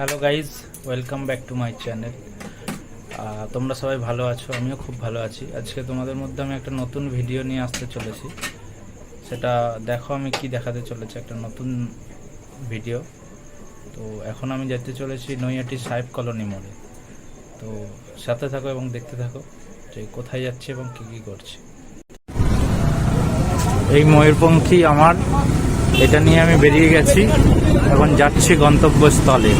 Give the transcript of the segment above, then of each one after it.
Hello guys welcome back to my channel তোমরা সবাই ভালো আছো? আমিও খুব ভালো আছি। আজকে তোমাদের মধ্যে আমি একটা নতুন ভিডিও নিয়ে আসতে চলেছি। সেটা দেখো আমি কি দেখাতে চলেছি, একটা নতুন ভিডিও তো এখন আমি যেতে চলেছি নৈয়াটি সাহেব কলোনি মোড়ে তো সাথে থাকো এবং দেখতে থাকো যে কোথায় যাচ্ছে এবং কি কি করছে। এই ময়ূরপঙ্খী আমার এটা নিয়ে আমি বেরিয়ে গেছি। এখন যাচ্ছি গন্তব্যস্থলে।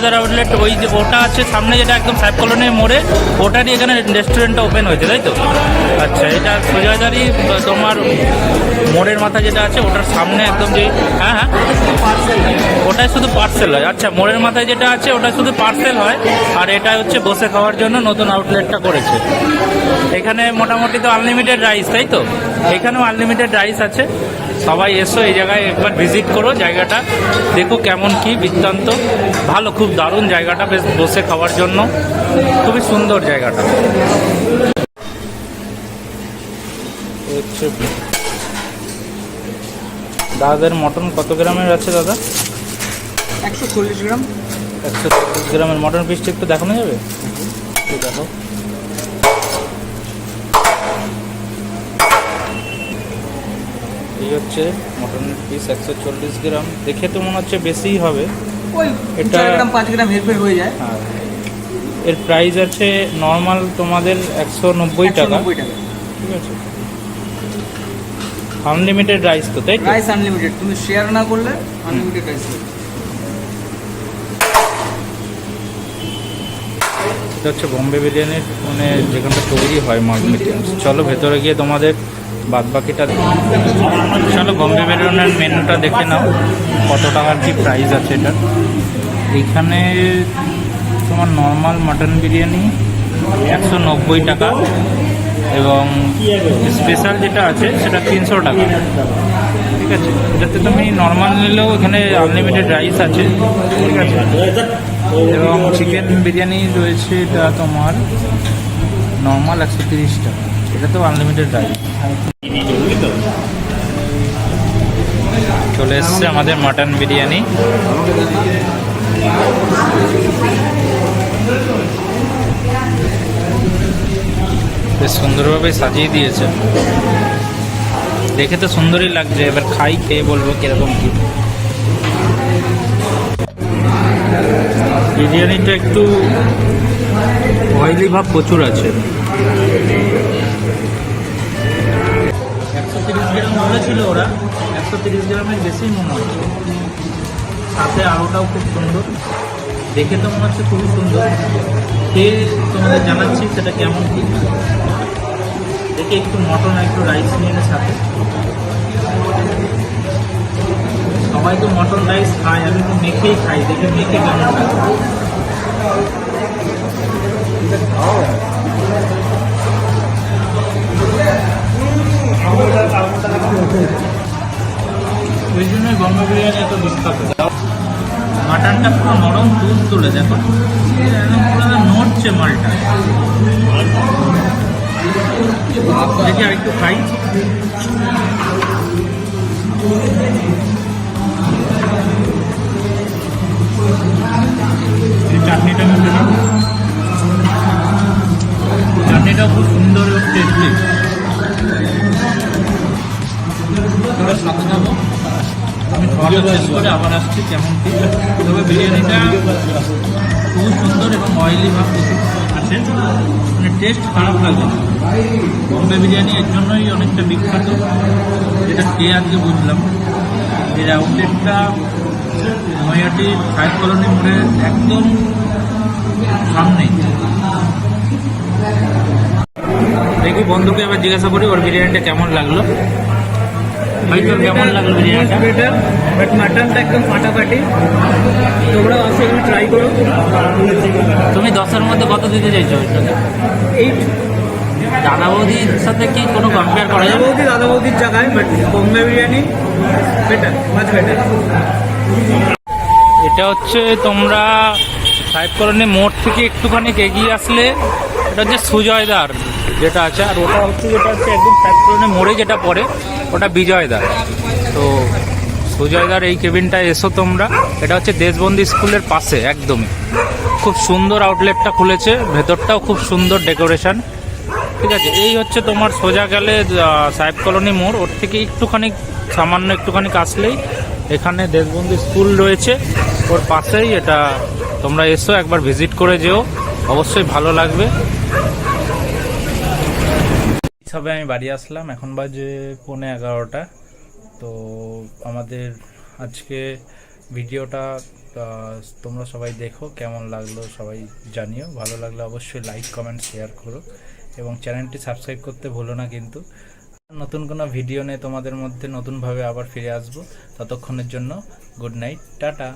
সুজাদার আউটলেট ওই যে ওটা আছে, সামনে যেটা একদম সাহেব কলোনির মোড়ে ওটারই এখানে রেস্টুরেন্টটা ওপেন হয়েছে, তাই তো? আচ্ছা এটা সুজাদারই তোমার মোড়ের মাথা যেটা আছে, ওটার সামনে একদম যে হ্যাঁ হ্যাঁ। ওটাই শুধু পার্সেল হয়। আচ্ছা মোড়ের মাথায় যেটা আছে ওটা শুধু পার্সেল হয়। আর এটা হচ্ছে বসে খাওয়ার জন্য নতুন আউটলেটটা করেছে। এখানে মোটামুটি তো আনলিমিটেড রাইস তাই তো? এখানেও আনলিমিটেড রাইস আছে। সবাই এসো এই জায়গায় একবার ভিজিট করো জায়গাটা। দেখো কেমন কি বৃত্তান্ত। ভালো খুব দারুণ জায়গাটা বেশ বসে খাওয়ার জন্য। খুবই সুন্দর জায়গাটা। দাদাদের মটন কত গ্রামের আছে দাদা? একশো চল্লিশ গ্রাম। একশো চল্লিশ গ্রামের মটন পিসটা একটু দেখানো যাবে? দেখো হচ্ছে মটনের পিস একশো চল্লিশ গ্রাম। দেখে তো মনে হচ্ছে বেশিই হবে। এটা- গ্রাম পাঁচ গ্রাম হেরফের হয়ে যায়। আর এর প্রাইস আছে নর্মাল তোমাদের একশো নব্বই টাকা। ঠিক আছে? আনলিমিটেড রাইস তো তাই রাইস আনলিমিটেড তুমি শেয়ার না করলে আনলিমিটেড রাইস এটা হচ্ছে বম্বে বিরিয়ানির মানে যেখানটা তৈরি হয় মাল মেটেরিয়ালস চলো ভেতরে গিয়ে তোমাদের বাদ বাকিটা চলো বম্বে বিরিয়ানির মেনুটা দেখে নাও, কত টাকার কি প্রাইস আছে এটা। এখানে তোমার নর্মাল মাটন বিরিয়ানি একশো নব্বই টাকা এবং স্পেশাল যেটা আছে সেটা তিনশো টাকা। ঠিক আছে? এটাতে তুমি নর্মাল নিলেও এখানে আনলিমিটেড রাইস আছে। ঠিক আছে? এবং চিকেন বিরিয়ানি রয়েছে এটা তোমার নর্মাল একশো তিরিশ টাকা। এটা তো আনলিমিটেড রাইস চলে এসছে আমাদের মাটন বিরিয়ানি। বেশ সুন্দরভাবে সাজিয়ে দিয়েছে। দেখে তো সুন্দরই লাগছে, এবার খাই, খেয়ে বলব কীরকম কি। বিরিয়ানিটা একটু অয়েলি ভাব প্রচুর আছে। একশো তিরিশ গ্রাম ওরা, একশো তিরিশ গ্রামের বেশি মনে সাথে আলোটাও খুব সুন্দর। দেখে তো মনে হচ্ছে খুবই সুন্দর। খেয়ে জানাচ্ছি সেটা কেমন দেখে একটু মটন একটু রাইস নিয়ে সাথে। সবাই তো মটন রাইস খায়, আমি তো মেখেই খাই, দেখে মেখে কেমন ওই জন্যই বম্বে বিরিয়ানি এত বিখ্যাত মাটনটা পুরো নরম দুধ তুলে, দেখো। পুরো নড়ছে মালটা। দেখি আরেকটু খাই। করে আবার আসছি কি। তবে বিরিয়ানিটা খুব সুন্দর এবং অয়েলি ভাব আছে মানে টেস্ট খারাপ লাগে। বম্বে বিরিয়ানি এর জন্যই অনেকটা বিখ্যাত। যেটা খেয়ে আজকে বুঝলাম। এর আউটলেটটা নয়াটি ফাইভ কলোনি মোড়ের একদম সামনেই দেখি বন্ধুকে এবার জিজ্ঞাসা করি ওর বিরিয়ানিটা কেমন লাগল। কেমন লাগল বিরিয়ানিটা? বেটার বাট মাটনটা একদম ফাটাফাটি। তোমরা আসো এখানে ট্রাই করো। তুমি দশের মধ্যে কত দিতে চাইছো এইট দাদা বৌদির সাথে কি কোনো কম্পেয়ার করা যাবে বৌদি দাদা বৌদির জায়গায় বাট বোম্বে বিরিয়ানি বেটার মাছ বেটার এটা হচ্ছে তোমরা ফাইভ কলোনি মোড় থেকে একটুখানি এগিয়ে আসলে এটা হচ্ছে সুজয়দার। যেটা আছে, আর ওটা হচ্ছে যেটা হচ্ছে একদম কলোনি মোড়ে যেটা পড়ে, ওটা বিজয়দার তো সুজয়দার এই কেবিনটা এসো তোমরা। এটা হচ্ছে দেশবন্দি স্কুলের পাশে, একদমই। খুব সুন্দর আউটলেটটা খুলেছে, ভেতরটাও খুব সুন্দর ডেকোরেশন ঠিক আছে, এই হচ্ছে তোমার সোজা গেলে সাহেব কলোনি মোড়। ওর থেকে একটুখানি, সামান্য একটুখানি আসলেই এখানে দেশবন্ধু স্কুল রয়েছে। ওর পাশেই এটা, তোমরা এসো, একবার ভিজিট করে যেও। অবশ্যই ভালো লাগবে। সবে আমি বাড়ি আসলাম। এখন বাজে পৌনে এগারোটা। তো আমাদের আজকে ভিডিওটা তোমরা সবাই দেখো, কেমন লাগল সবাই জানিও। ভালো লাগলে অবশ্যই লাইক কমেন্ট শেয়ার করো। এবং চ্যানেলটি সাবস্ক্রাইব করতে ভুলো না কিন্তু। নতুন কোনো ভিডিও নিয়ে তোমাদের মধ্যে নতুনভাবে আবার ফিরে আসব। ততক্ষণের জন্য গুড নাইট টাটা।